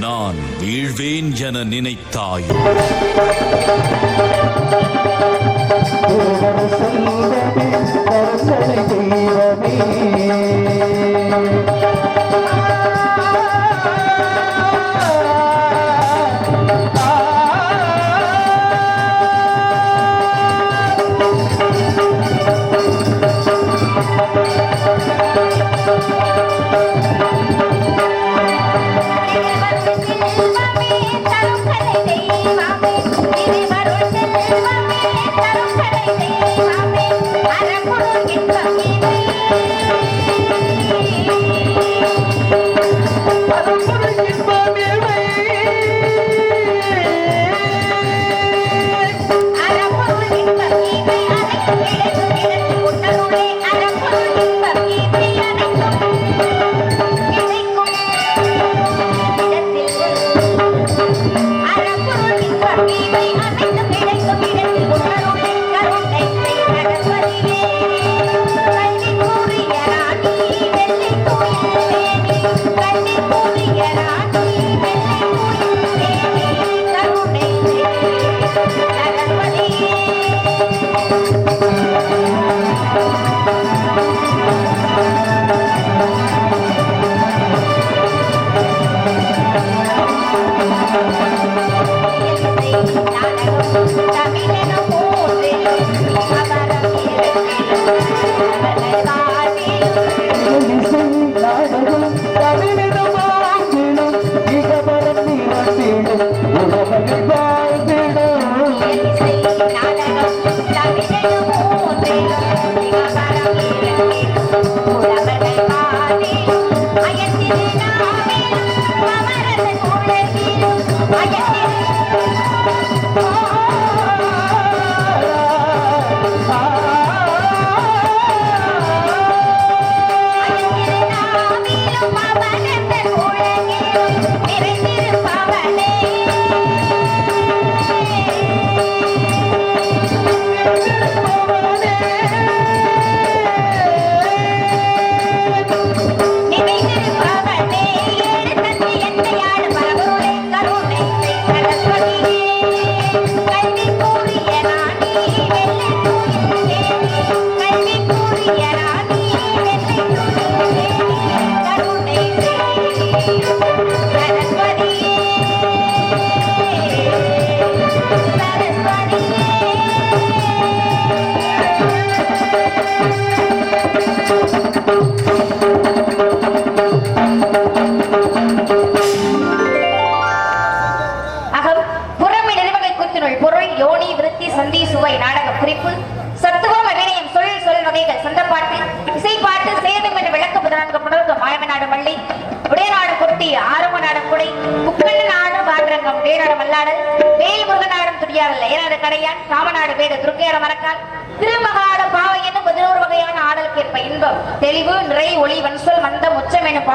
நான் வீழ்வேன் என நினைத்தாய்? தரிசனை தெய்வமே.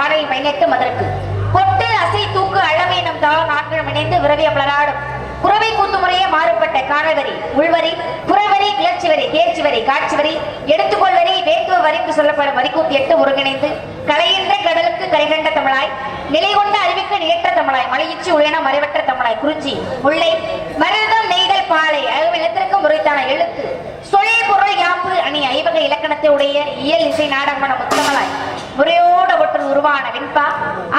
உச்சம் எனும் பாடலில் மதற்கு கொட்டு அசை தூக்கு அளவு நம் தாள நான்கிழம் இணைந்து விரவிய பலராடும் குறவை கூத்து முறையே மாறுபட்ட காணவரி உள்வரி புறவரி கிளர்ச்சி வரி தேர்ச்சி வரி காட்சி வரி எடுத்துக்கொள் வரி வேத்துவ வரி என்று சொல்லப்படும் வரிக்கூத்து எட்டு ஒருங்கிணைந்து கலையின்ற கடலுக்கு கரைகண்ட தமிழாய் நிலை கொண்ட அறிவுக்கு நிகழ்த்த தமிழாய் மலையிச்சு உள்ளன மறைவற்ற தமிழாய் குறிஞ்சி முல்லை மருதம் நெய்தல் பாலை அழகு நிலத்திற்கும் முறைத்தான எழுத்து அணி ஐவக இலக்கணத்தை உடைய இயல் இசை நாடகமான முத்தமலாய் முறையோட ஒற்று உருவான வெண்பா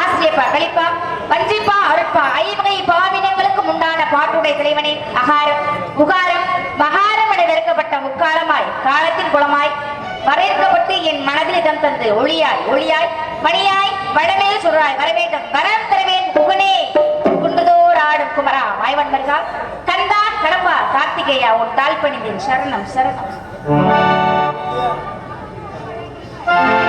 ஆசிரியப்பா கலிப்பா வஞ்சிப்பா அருட்பா ஐவகை பாவினங்களுக்கு உண்டான பாட்டுடைய தலைவனே அகாரம் புகாரம் மகாரம் என வெறுக்கப்பட்ட முக்காலமாய் காலத்தின் குளமாய் வரையறுக்கப்பட்டு என் மனதில் இதம் தந்து ஒளியாய் ஒளியாய் மணியாய் வடமேல் சொல்றாய் வரவேண்டும் வரம் தருவேன் புகனே குண்டுதோர் ஆடும் குமரா மாய்வன் மருகா கந்தா கடம்பா கார்த்திகேயா உன் தாழ் பணிந்தேன் சரணம் சரணம். Bye.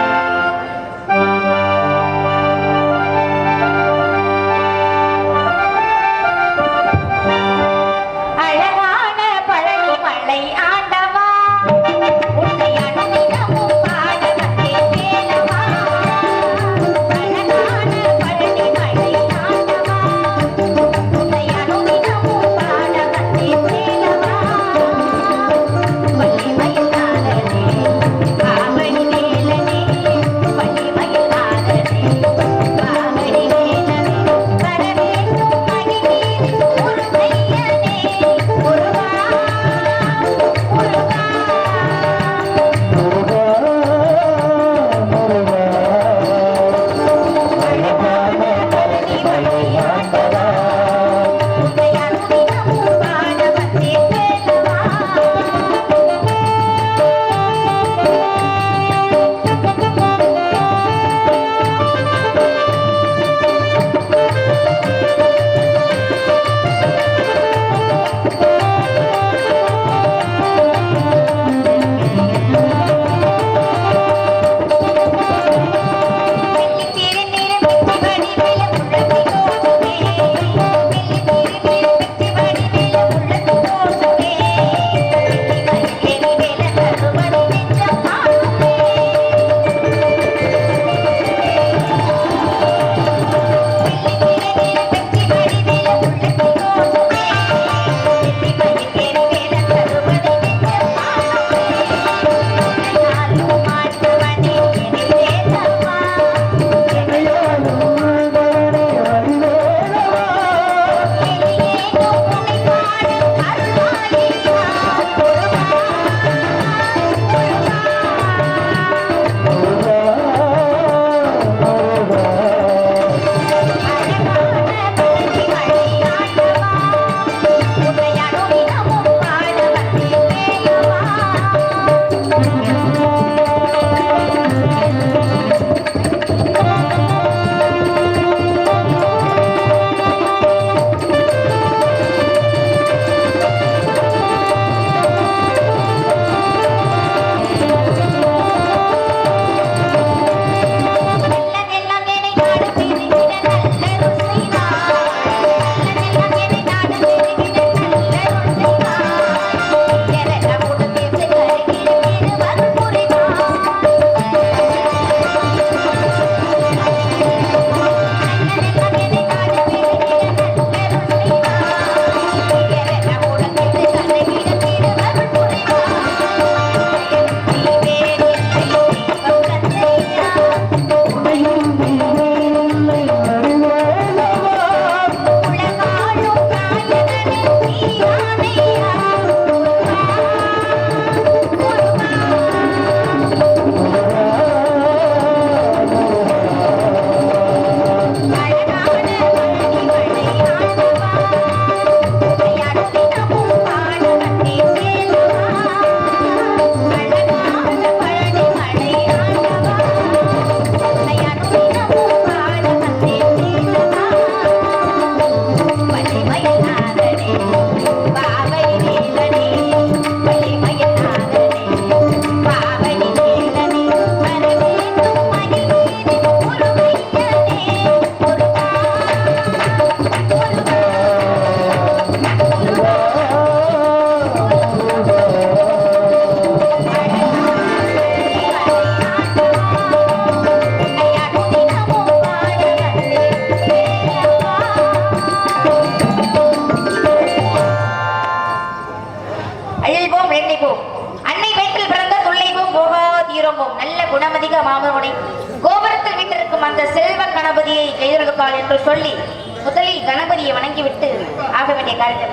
பூபதியை வணங்கிவிட்டு ஆக வேண்டிய காரியத்தை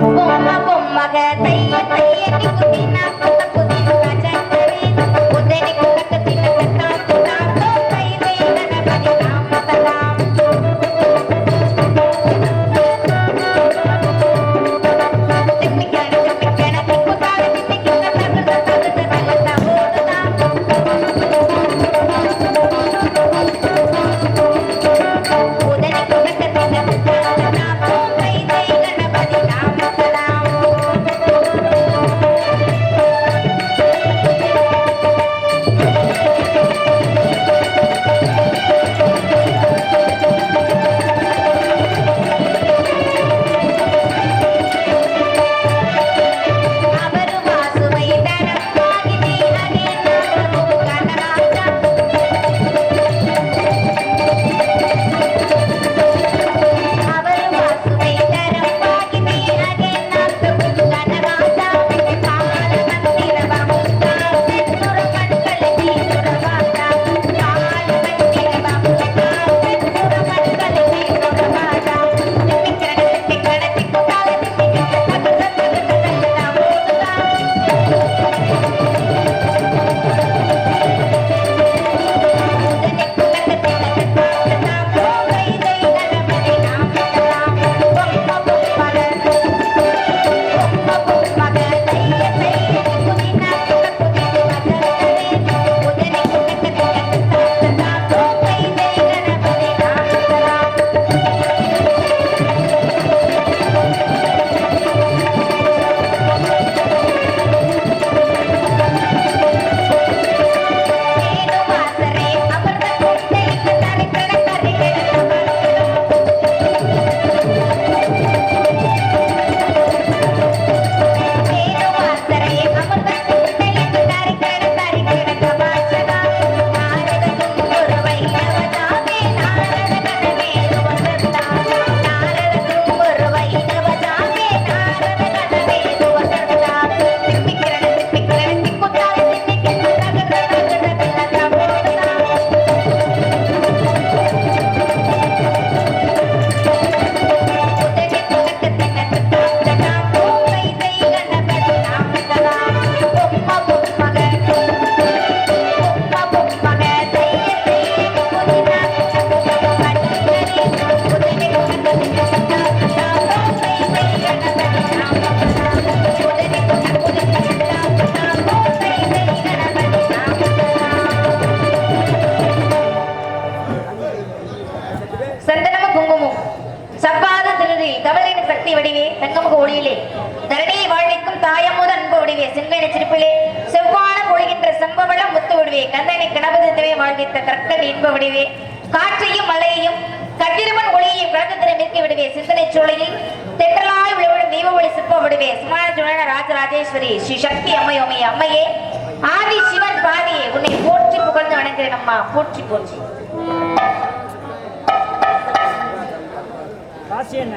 பொம்ம பொம்மக தன்னிலை வடிவே தங்கமுக ஒளியிலே. தரணியை வாழ்விக்கும் தாயமுது அன்பு ஒடிவே செங்கன சிரிப்பிலே. செவ்வான ஒழுகின்ற செம்பவளம் முத்து ஒடிவே கந்தனை கணபதத்துவே வாழ்வித்த கற்கன் இன்ப வடிவே. காற்றையும் மலையையும் கதிரவன் ஒளியையும் கலந்தத்தினை மிக்க விடுவே சிந்தனை சூளையில். தென்றலாய் விழுவிடும் தீப ஒளி சிற்ப விடுவே சுமான சுழன ராஜராஜேஸ்வரி ஸ்ரீ சக்தி அம்மை அம்மையோமே அம்மையே. ஆதி சிவன் பாதியே உன்னை போற்றி புகழ்ந்து வணங்குகிறேன் அம்மா போற்றி போற்றி. என்ன?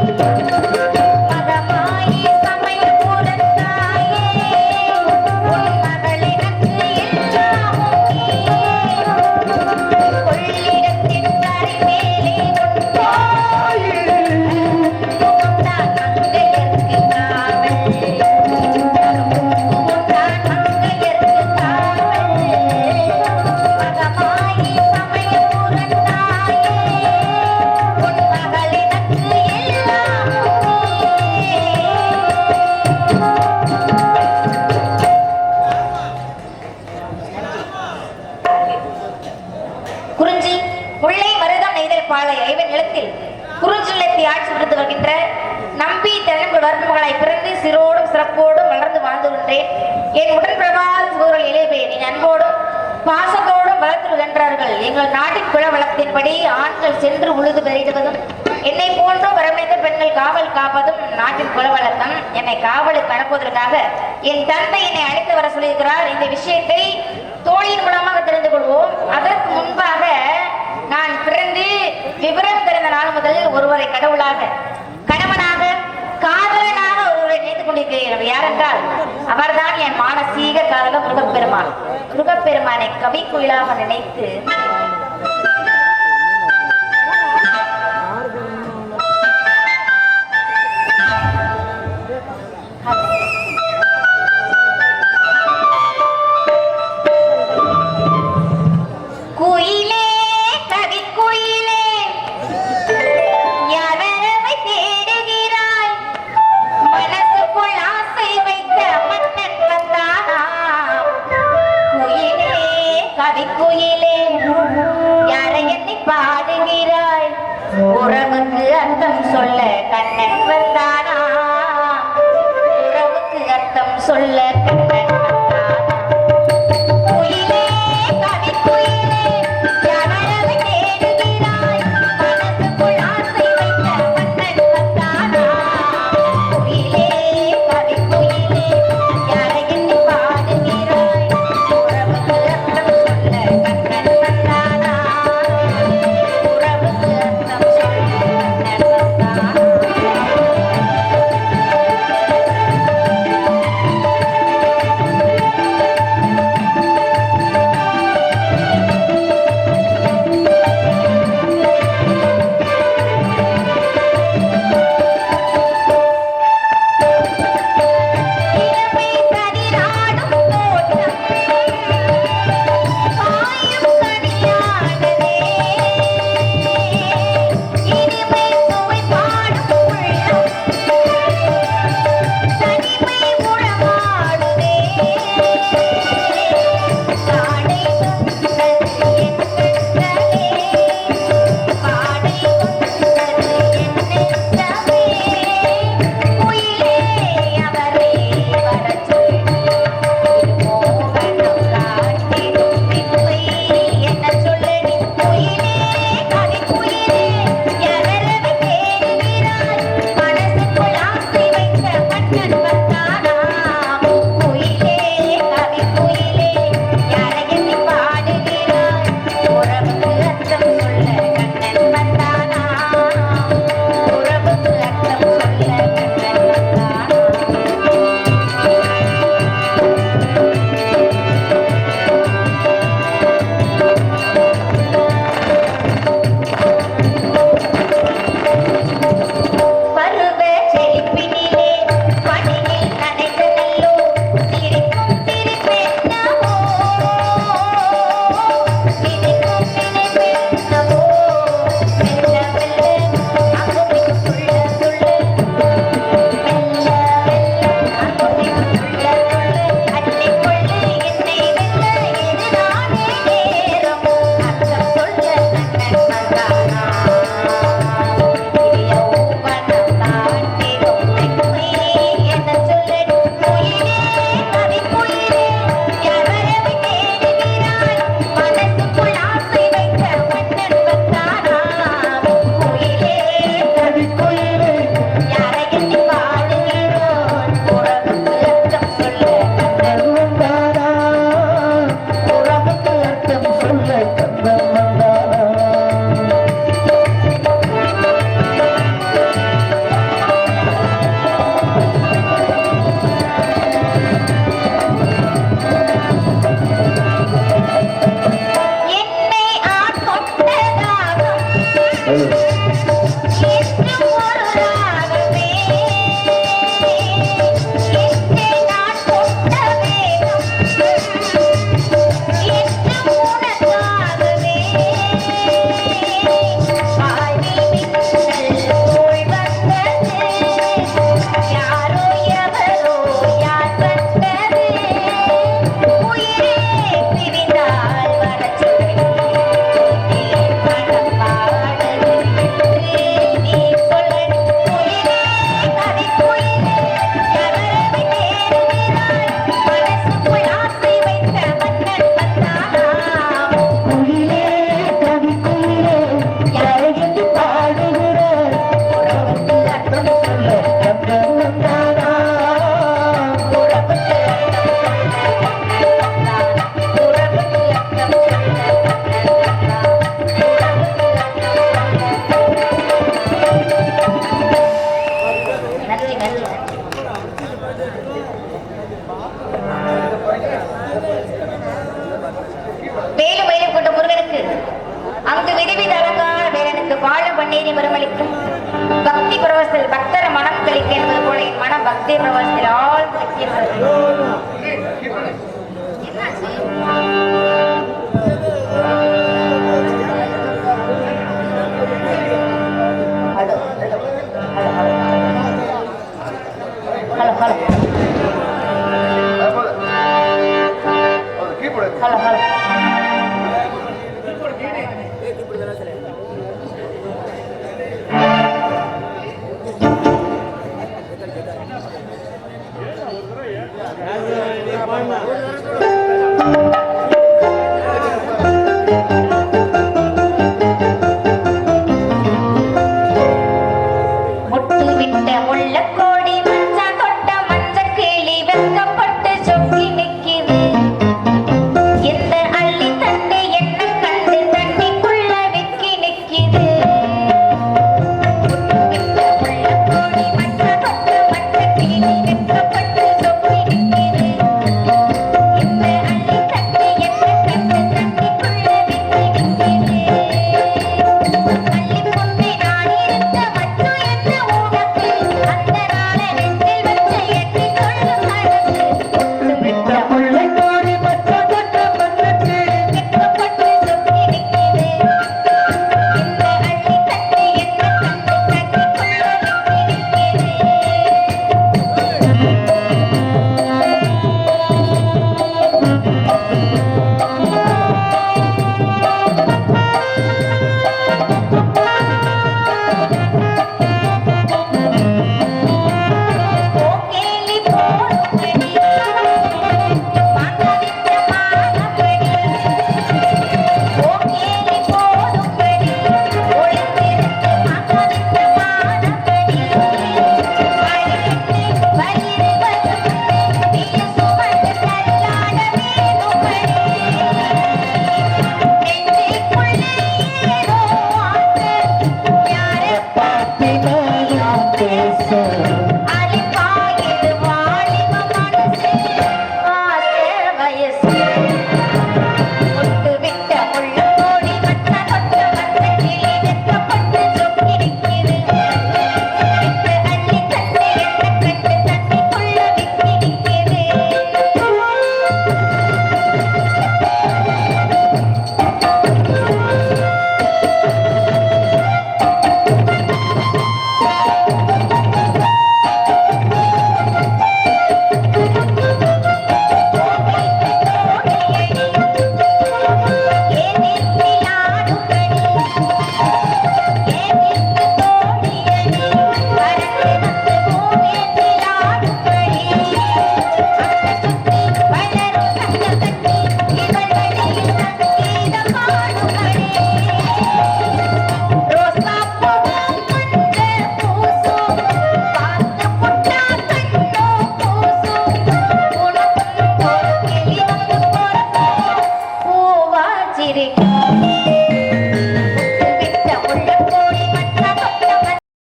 Thank you. என் உடன்பிரகாத சூழல் இளையபேர் என் அன்போடும் பாசத்தோடும் வளர்த்து வென்றார்கள் எங்கள் நாட்டின் குல வளத்தின்படி ஆண்கள் சென்று உழுது பெரிடுவதும் என்னை போன்ற வரமேந்த பெண்கள் காவல் காப்பதும் நாட்டின் குல வழக்கம் என்னை காவலுக்கு அனுப்புவதற்காக என் தந்தை என்னை அழைத்து வர சொல்லியிருக்கிறார். இந்த விஷயத்தை தோழியின் மூலமாக தெரிந்து கொள்வோம். அதற்கு முன்பாக நான் பிறந்து விவரம் பிறந்த நாள் முதல் ஒருவரை கடவுளாக கணவனாக காதல் ஒருவரை கொண்டிருக்கிறீர்கள் கொண்டிருக்கிறேன் யாரென்றால் அவர்தான் என் மானசீக காதல முருகப்பெருமான். முருகப்பெருமானை கவி குயிலாக நினைத்து அர்த்தம் சொல்ல கண்ணன் வந்தானா? உறவுக்கு அர்த்தம் சொல்ல கண்ணன்